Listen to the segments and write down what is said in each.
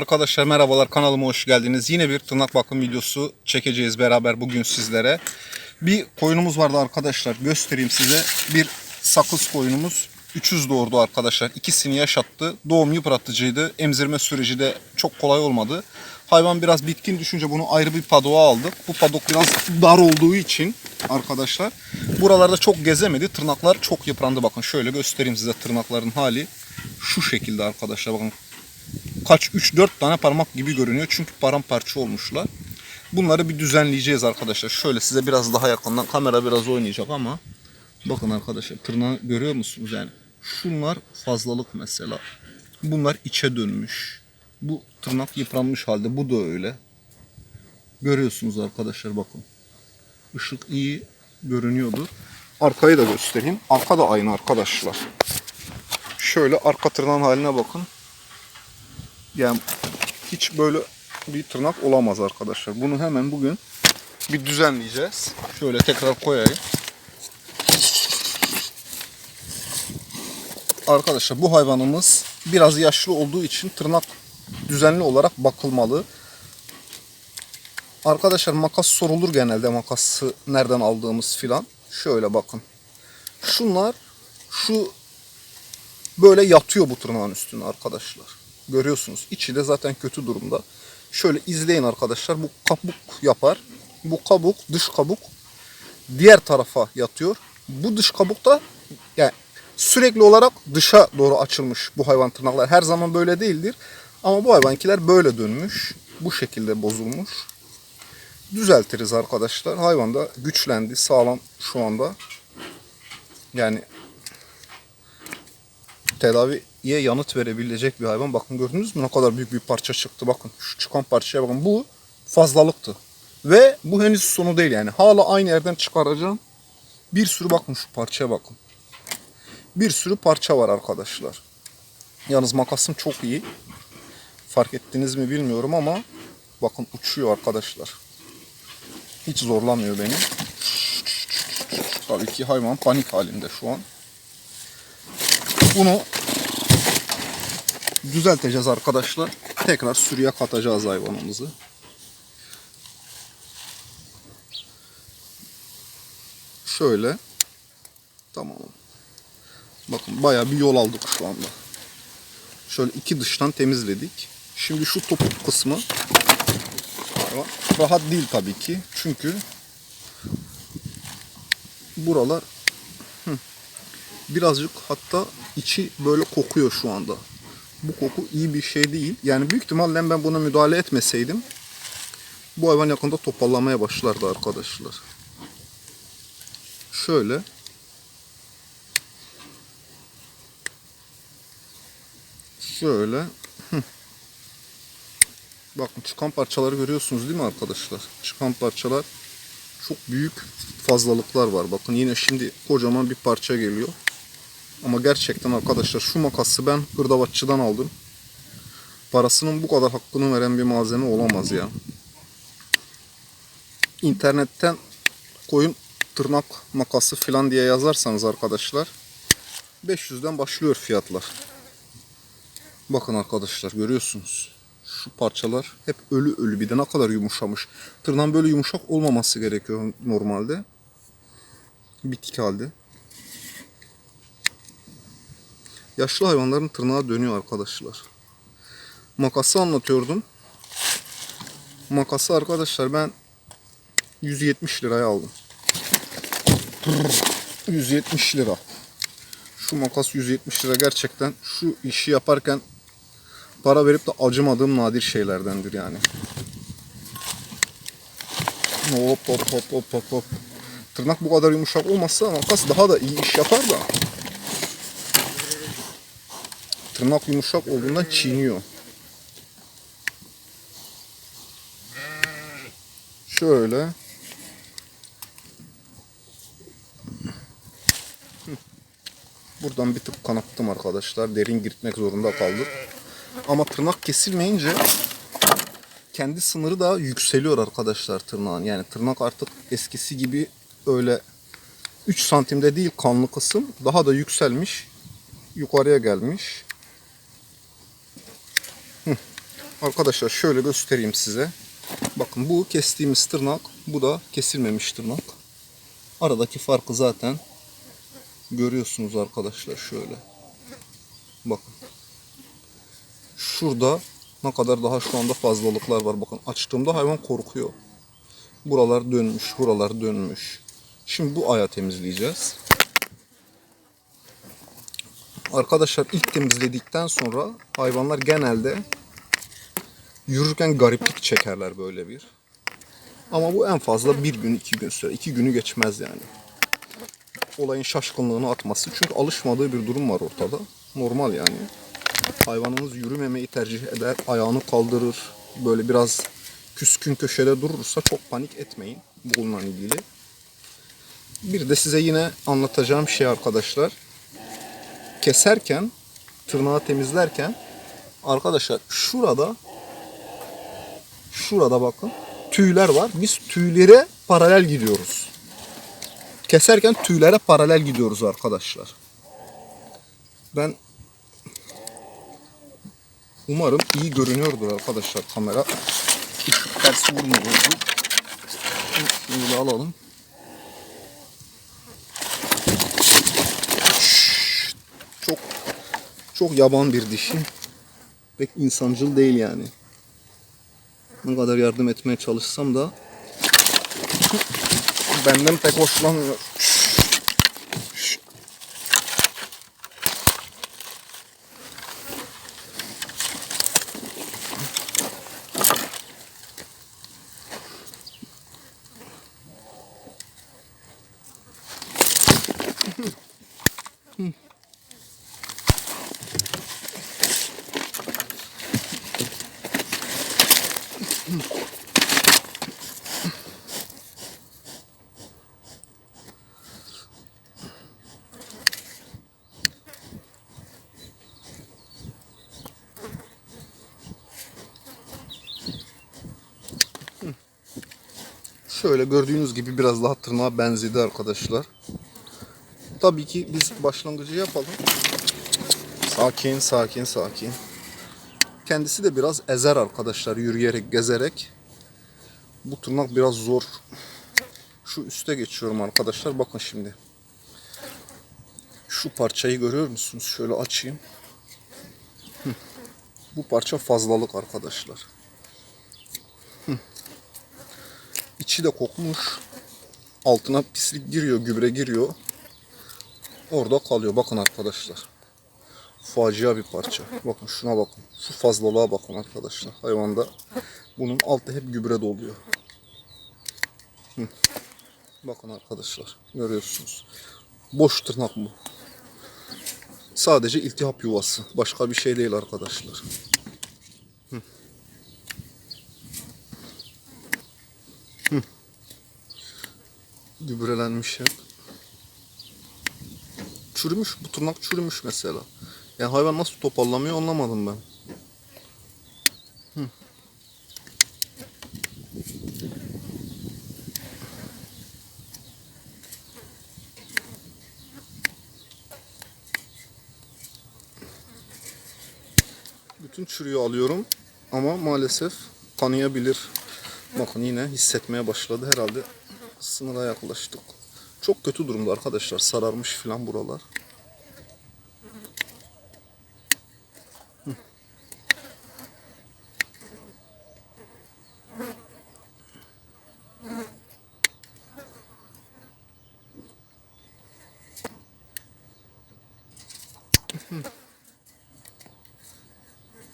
Arkadaşlar merhabalar kanalıma hoş geldiniz. Yine bir tırnak bakım videosu çekeceğiz beraber bugün sizlere. Bir koyunumuz vardı arkadaşlar göstereyim size. Bir sakız koyunumuz 300 doğurdu arkadaşlar. İkisini yaşattı. Doğum yıpratıcıydı. Emzirme süreci de çok kolay olmadı. Hayvan biraz bitkin düşünce bunu ayrı bir padoğa aldık. Bu padok biraz dar olduğu için arkadaşlar buralarda çok gezemedi. Tırnaklar çok yıprandı. Bakın şöyle göstereyim size tırnakların hali. Şu şekilde arkadaşlar bakın kaç 3-4 tane parmak gibi görünüyor. Çünkü paramparça olmuşlar. Bunları bir düzenleyeceğiz arkadaşlar. Şöyle size biraz daha yakından kamera biraz oynayacak ama bakın arkadaşlar tırnağı görüyor musunuz yani? Şunlar fazlalık mesela. Bunlar içe dönmüş. Bu tırnak yıpranmış halde. Bu da öyle. Görüyorsunuz arkadaşlar bakın. Işık iyi görünüyordu. Arkayı da göstereyim. Arka da aynı arkadaşlar. Şöyle arka tırnağın haline bakın. Yani hiç böyle bir tırnak olamaz arkadaşlar. Bunu hemen bugün bir düzenleyeceğiz. Şöyle tekrar koyayım. Arkadaşlar bu hayvanımız biraz yaşlı olduğu için tırnak düzenli olarak bakılmalı. Arkadaşlar makas sorulur genelde makası nereden aldığımız filan. Şöyle bakın. Şunlar şu böyle yatıyor bu tırnağın üstüne arkadaşlar. Görüyorsunuz. İçi de zaten kötü durumda. Şöyle izleyin arkadaşlar. Bu kabuk yapar. Bu kabuk, dış kabuk diğer tarafa yatıyor. Bu dış kabuk da yani sürekli olarak dışa doğru açılmış bu hayvan tırnaklar. Her zaman böyle değildir. Ama bu hayvankiler böyle dönmüş. Bu şekilde bozulmuş. Düzeltiriz arkadaşlar. Hayvan da güçlendi. Sağlam şu anda. Yani tedaviye yanıt verebilecek bir hayvan. Bakın gördünüz mü ne kadar büyük bir parça çıktı. Bakın şu çıkan parçaya bakın. Bu fazlalıktı. Ve bu henüz sonu değil yani. Hala aynı yerden çıkaracağım. Bir sürü bakın şu parçaya bakın. Bir sürü parça var arkadaşlar. Yalnız makasım çok iyi. Fark ettiniz mi bilmiyorum ama bakın uçuyor arkadaşlar. Hiç zorlamıyor beni. Tabii ki hayvan panik halinde şu an. Bunu düzelteceğiz arkadaşlar. Tekrar sürüye katacağız hayvanımızı. Şöyle. Tamam. Bakın bayağı bir yol aldık şu anda. Şöyle iki dıştan temizledik. Şimdi şu topuk kısmı rahat değil tabii ki. Çünkü buralar birazcık hatta içi böyle kokuyor şu anda. Bu koku iyi bir şey değil. Yani büyük ihtimalle ben buna müdahale etmeseydim bu hayvan yakında toparlamaya başlardı arkadaşlar. Şöyle şöyle bakın çıkan parçaları görüyorsunuz değil mi arkadaşlar? Çıkan parçalar çok büyük fazlalıklar var. Bakın yine şimdi kocaman bir parça geliyor. Ama gerçekten arkadaşlar şu makası ben hırdavatçıdan aldım. Parasının bu kadar hakkını veren bir malzeme olamaz ya. İnternetten koyun tırnak makası falan diye yazarsanız arkadaşlar 500'den başlıyor fiyatlar. Bakın arkadaşlar görüyorsunuz. Şu parçalar hep ölü ölü bir de ne kadar yumuşamış. Tırnağın böyle yumuşak olmaması gerekiyor normalde. Bitik halde. Yaşlı hayvanların tırnağı dönüyor arkadaşlar. Makası anlatıyordum. Makası arkadaşlar ben 170 liraya aldım. 170 lira. Şu makas 170 lira gerçekten şu işi yaparken para verip de acımadığım nadir şeylerdendir yani. Hop hop hop hop hop hop. Tırnak bu kadar yumuşak olmazsa makas daha da iyi iş yapar da. Tırnak yumuşak olduğundan çiğniyor. Şöyle. Buradan bir tık kanattım arkadaşlar. Derin girtmek zorunda kaldık. Ama tırnak kesilmeyince kendi sınırı da yükseliyor arkadaşlar tırnağın. Yani tırnak artık eskisi gibi öyle 3 santimde değil kanlı kısım daha da yükselmiş. Yukarıya gelmiş. Arkadaşlar şöyle göstereyim size. Bakın bu kestiğimiz tırnak, bu da kesilmemiş tırnak. Aradaki farkı zaten görüyorsunuz arkadaşlar şöyle. Bakın. Şurada ne kadar daha şu anda fazlalıklar var. Bakın açtığımda hayvan korkuyor. Buralar dönmüş, buralar dönmüş. Şimdi bu aya temizleyeceğiz. Arkadaşlar ilk temizledikten sonra hayvanlar genelde yürürken gariplik çekerler böyle bir. Ama bu en fazla bir gün, iki gün sürer. iki günü geçmez yani. Olayın şaşkınlığını atması. Çünkü alışmadığı bir durum var ortada. Normal yani. Hayvanınız yürümemeyi tercih eder, ayağını kaldırır. Böyle biraz küskün köşede durursa çok panik etmeyin bununla ilgili. Bir de size yine anlatacağım şey arkadaşlar. Keserken, tırnağı temizlerken arkadaşlar şurada şurada bakın tüyler var. Biz tüylere paralel gidiyoruz. Keserken tüylere paralel gidiyoruz arkadaşlar. Ben umarım iyi görünüyordur arkadaşlar kamera. Ters vurmuyordu. Şunu alalım. Çok çok yaban bir dişi. Pek insancıl değil yani. Ne kadar yardım etmeye çalışsam da benden pek hoşlanmıyor. Şöyle gördüğünüz gibi biraz daha tırnağa benzedi arkadaşlar. Tabii ki biz başlangıcı yapalım. Sakin, sakin, sakin. Kendisi de biraz ezer arkadaşlar yürüyerek, gezerek. Bu tırnak biraz zor. Şu üste geçiyorum arkadaşlar. Bakın şimdi. Şu parçayı görüyor musunuz? Şöyle açayım. Bu parça fazlalık arkadaşlar. İçi de kokmuş. Altına pislik giriyor, gübre giriyor. Orada kalıyor. Bakın arkadaşlar. Facia bir parça. Bakın şuna bakın. Şu fazlalığa bakın arkadaşlar. Hayvanda bunun altı hep gübre doluyor. Bakın arkadaşlar. Görüyorsunuz. Boş tırnak bu. Sadece iltihap yuvası. Başka bir şey değil arkadaşlar. Gübrelenmiş hep. Çürümüş, bu tırnak çürümüş mesela. Yani hayvan nasıl toparlamıyor anlamadım ben. Bütün çürüyü alıyorum ama maalesef tanıyabilir. Bakın yine hissetmeye başladı herhalde sınıra yaklaştık. Çok kötü durumda arkadaşlar. Sararmış filan buralar.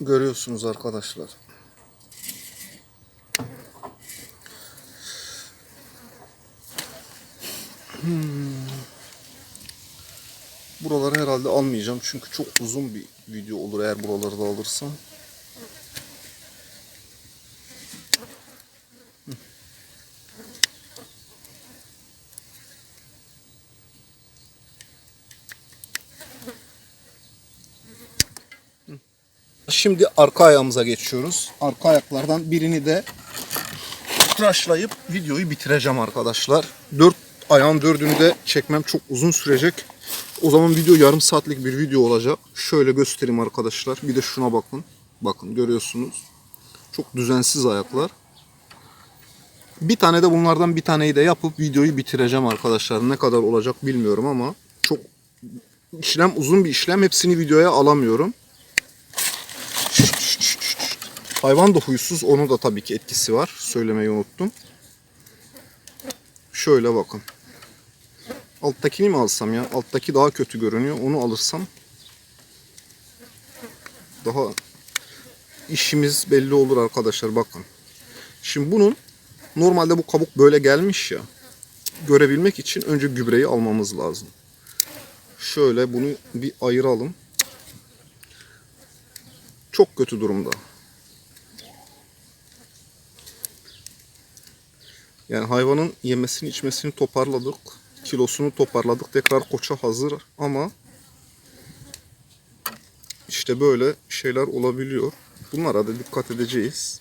Görüyorsunuz arkadaşlar. Buraları herhalde almayacağım çünkü çok uzun bir video olur eğer buraları da alırsam. Şimdi arka ayağımıza geçiyoruz. Arka ayaklardan birini de tıraşlayıp videoyu bitireceğim arkadaşlar. Dört ayağın dördünü de çekmem çok uzun sürecek. O zaman video yarım saatlik bir video olacak. Şöyle göstereyim arkadaşlar. Bir de şuna bakın. Bakın görüyorsunuz. Çok düzensiz ayaklar. Bir tane de bunlardan bir taneyi de yapıp videoyu bitireceğim arkadaşlar. Ne kadar olacak bilmiyorum ama çok işlem uzun bir işlem. Hepsini videoya alamıyorum. Hayvan da huysuz. Onun da tabii ki etkisi var. Söylemeyi unuttum. Şöyle bakın. Alttakini mi alsam ya? Alttaki daha kötü görünüyor. Onu alırsam daha işimiz belli olur arkadaşlar bakın. Şimdi bunun normalde bu kabuk böyle gelmiş ya. Görebilmek için önce gübreyi almamız lazım. Şöyle bunu bir ayıralım. Çok kötü durumda. Yani hayvanın yemesini içmesini toparladık. Kilosunu toparladık. Tekrar koça hazır ama işte böyle şeyler olabiliyor. Bunlara da dikkat edeceğiz.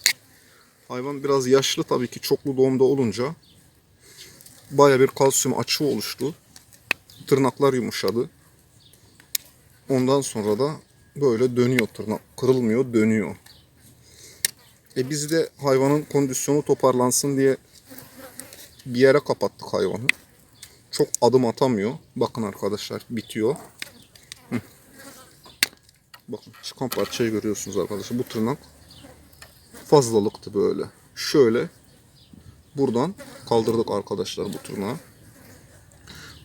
Hayvan biraz yaşlı tabii ki çoklu doğumda olunca baya bir kalsiyum açığı oluştu. Tırnaklar yumuşadı. Ondan sonra da böyle dönüyor tırnak. Kırılmıyor, dönüyor. E biz de hayvanın kondisyonu toparlansın diye bir yere kapattık hayvanı. Çok adım atamıyor. Bakın arkadaşlar bitiyor. Bakın çıkan parçayı görüyorsunuz arkadaşlar. Bu tırnak fazlalıktı böyle. Şöyle buradan kaldırdık arkadaşlar bu tırnağı.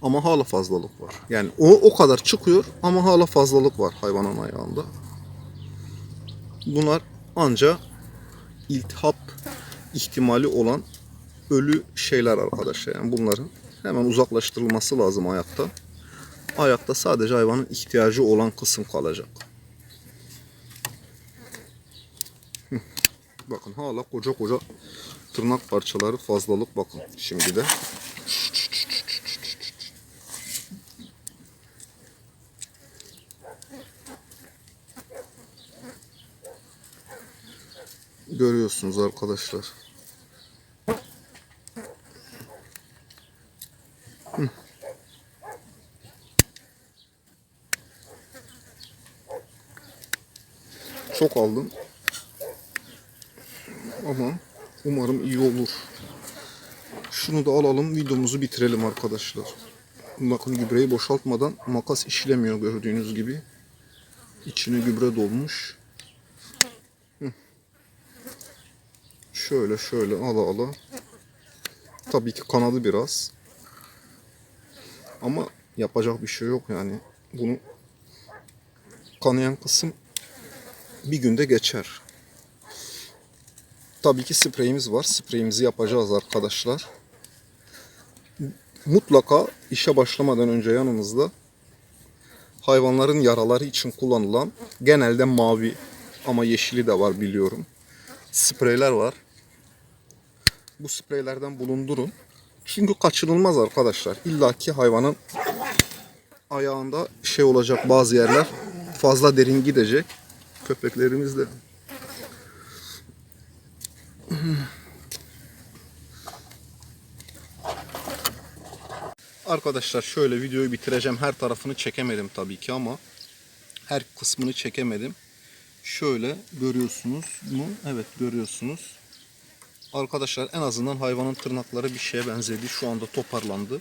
Ama hala fazlalık var. Yani o o kadar çıkıyor ama hala fazlalık var hayvanın ayağında. Bunlar anca iltihap ihtimali olan ölü şeyler arkadaşlar. Yani bunların hemen uzaklaştırılması lazım ayakta. Ayakta sadece hayvanın ihtiyacı olan kısım kalacak. Bakın hala koca koca tırnak parçaları fazlalık bakın şimdi de. Görüyorsunuz arkadaşlar. Çok aldım. Ama umarım iyi olur. Şunu da alalım videomuzu bitirelim arkadaşlar. Bakın gübreyi boşaltmadan makas işlemiyor gördüğünüz gibi. İçine gübre dolmuş. Şöyle şöyle ala ala. Tabii ki kanadı biraz. Ama yapacak bir şey yok yani. Bunu kanayan kısım bir günde geçer. Tabii ki spreyimiz var. Spreyimizi yapacağız arkadaşlar. Mutlaka işe başlamadan önce yanımızda hayvanların yaraları için kullanılan genelde mavi ama yeşili de var biliyorum. Spreyler var. Bu spreylerden bulundurun. Çünkü kaçınılmaz arkadaşlar. İlla ki hayvanın ayağında şey olacak bazı yerler fazla derin gidecek. Köpeklerimiz de Arkadaşlar şöyle videoyu bitireceğim. Her tarafını çekemedim tabii ki ama her kısmını çekemedim. Şöyle görüyorsunuz mu? Evet görüyorsunuz. Arkadaşlar en azından hayvanın tırnakları bir şeye benzedi. Şu anda toparlandı.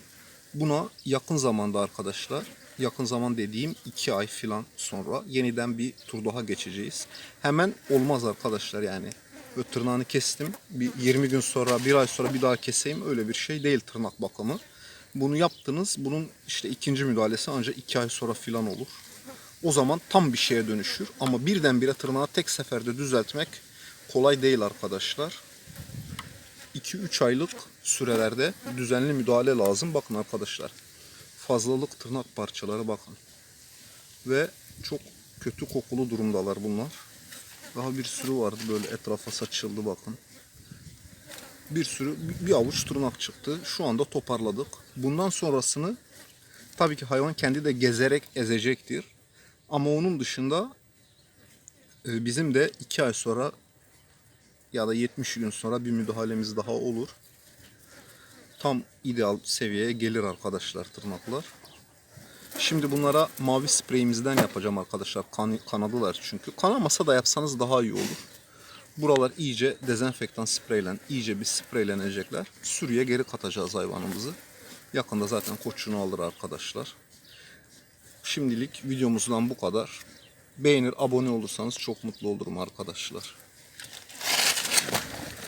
Buna yakın zamanda arkadaşlar, yakın zaman dediğim 2 ay falan sonra yeniden bir tur daha geçeceğiz. Hemen olmaz arkadaşlar yani. Böyle tırnağını kestim. Bir 20 gün sonra, bir ay sonra bir daha keseyim. Öyle bir şey değil tırnak bakımı. Bunu yaptınız. Bunun işte ikinci müdahalesi ancak 2 ay sonra falan olur. O zaman tam bir şeye dönüşür. Ama birdenbire tırnağı tek seferde düzeltmek kolay değil arkadaşlar. 2-3 aylık sürelerde düzenli müdahale lazım. Bakın arkadaşlar. Fazlalık tırnak parçaları bakın. Ve çok kötü kokulu durumdalar bunlar. Daha bir sürü vardı böyle etrafa saçıldı bakın. Bir sürü bir avuç tırnak çıktı. Şu anda toparladık. Bundan sonrasını tabii ki hayvan kendi de gezerek ezecektir. Ama onun dışında e, bizim de 2 ay sonra ya da 70 gün sonra bir müdahalemiz daha olur. Tam ideal seviyeye gelir arkadaşlar tırnaklar. Şimdi bunlara mavi spreyimizden yapacağım arkadaşlar. Kan, kanadılar çünkü. Kanamasa da yapsanız daha iyi olur. Buralar iyice dezenfektan spreyle, iyice bir spreylenecekler. Sürüye geri katacağız hayvanımızı. Yakında zaten koçunu alır arkadaşlar. Şimdilik videomuzdan bu kadar. Beğenir, abone olursanız çok mutlu olurum arkadaşlar.